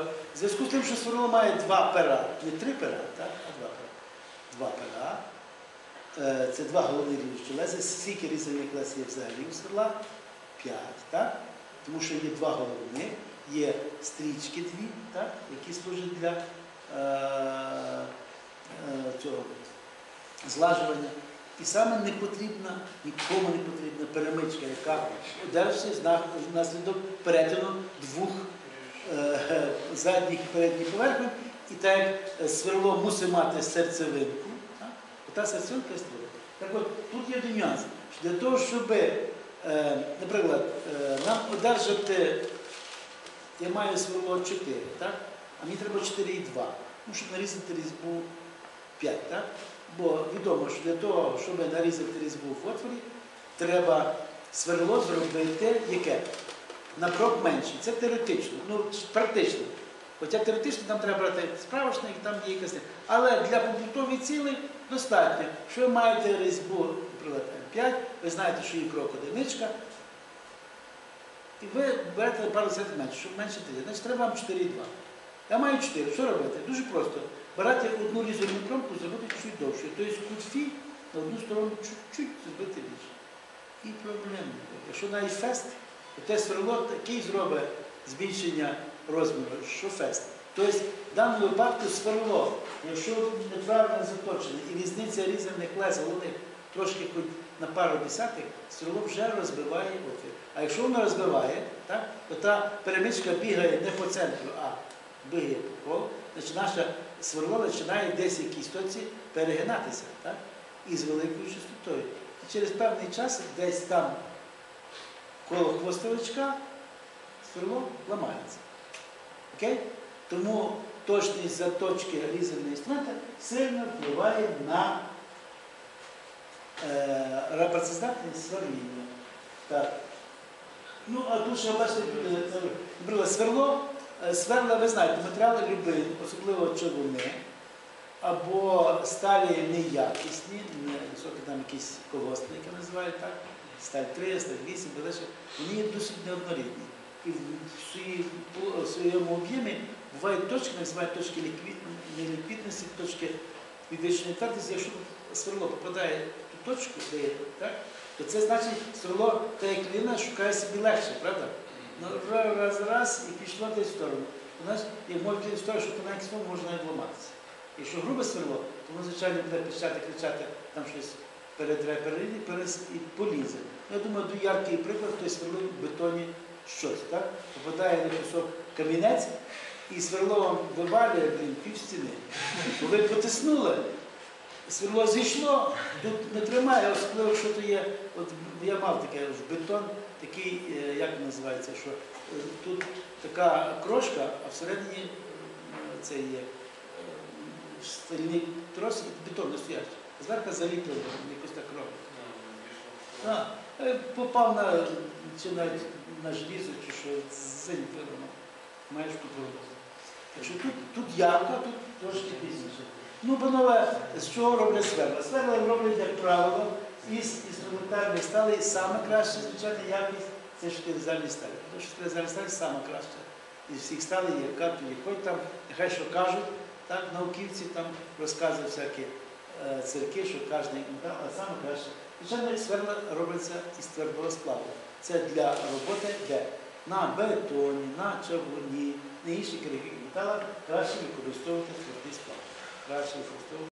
В зв'язку з тим, що сверло має два пера, не три пера, так, а два пера. Два пера. Е, Це два головні ріжучі лези. Скільки різаних лез є взагалі у сверла? П'ять, так? Тому що є два головні, є стрічки дві, так? які служать для е, е, цього злажування. І саме не потрібна, нікому не потрібна перемичка, яка одержується зна- внаслідок перетину двох е, задніх і передніх поверхонь, і так як е, сверло мусить мати серцевинку, ота серцевинка і створює. Так от тут є нюанс, для того, щоб, е, наприклад, е, нам одержати, я маю сверло 4, так? а мені треба 4,2, ну, щоб нарізати різьбу 5. Так? Бо відомо, що для того, щоб нарізати різьбу в отворі, треба сверло зробити яке? На крок менший. Це теоретично, ну практично. Хоча теоретично там треба брати справочник, там є якась. Але для побутових цілей достатньо. Що ви маєте різьбу, наприклад, М5, ви знаєте, що є крок одиничка. І ви берете пару десятих менше, щоб менше 3. Значить, треба вам 4,2. Я маю 4. Що робити? Дуже просто. Берете одну різальну кромку, зробити чуть довше. Тобто кут фі на одну сторону чуть-чуть зробити більше. І проблем. не буде. Якщо навіть фест, те сверло такий зробить збільшення розміру, що фест. Тобто в даному випадку сверло, якщо неправильно заточене і різниця різаних лез, головних трошки хоч на пару десятих, сверло вже розбиває отвір. А якщо воно розбиває, так, то та перемичка бігає не по центру, а бігає по колу, значить наша сверло починає десь в якійсь точці перегинатися так? і з великою частотою. І через певний час десь там коло хвостовичка сверло ламається. Окей? Тому точність заточки різаного інструмента сильно впливає на е, працездатність сверління. Так. Ну, а тут ще бачите, е, сверло, е, сверла, ви знаєте, матеріали любі, особливо човуни, або сталі неякісні, не там якісь колосні, які називають так, сталь 3, сталь 8, далі, вони є досить неоднорідні. І в своєму об'ємі бувають точки, називають точки неліквідності, точки підвищеної твердості. Якщо сверло попадає в ту точку, де є, так, то це значить сверло, та як людина шукає собі легше, правда? Ну, раз, раз, і пішло десь в сторону. У нас, піти в сторону, що на якийсь можна навіть ламатися. Якщо грубе сверло, то воно, звичайно, буде пищати, кричати, там щось передре, перес і полізе. Я думаю, дуже яркий приклад, хтось сверлив в бетоні щось, так? Попадає на кусок камінець, і сверло вивалює, пів стіни. Ви потиснули, сверло зійшло, тут не тримає, особливо, що то є. От я мав таке бетон, такий, е, як називається, що е, тут така крошка, а всередині е, це є стальний трос і бетон настоящий. Зверху заліплено, якось так робить. Е, попав на чи навіть на желізо, чи що заліплено. Маєш тут робити. Так що тут, тут ярко, тут трошки пізніше. Ну, панове, з чого роблять сверла? Сверла роблять, як правило, із інструментальних сталей. Саме краще, звичайно, якість це шкіризальні сталі. Тому що шкіризальні сталі саме краще. Із всіх сталей є картові. Хоч там, нехай що кажуть, так, науківці там розказують всякі е, що кожен метал, а саме краще. Звичайно, сверла робиться із твердого сплаву. Це для роботи де? На бетоні, на чавуні, на інших металах краще використовувати твердий сплав. Краще використовувати.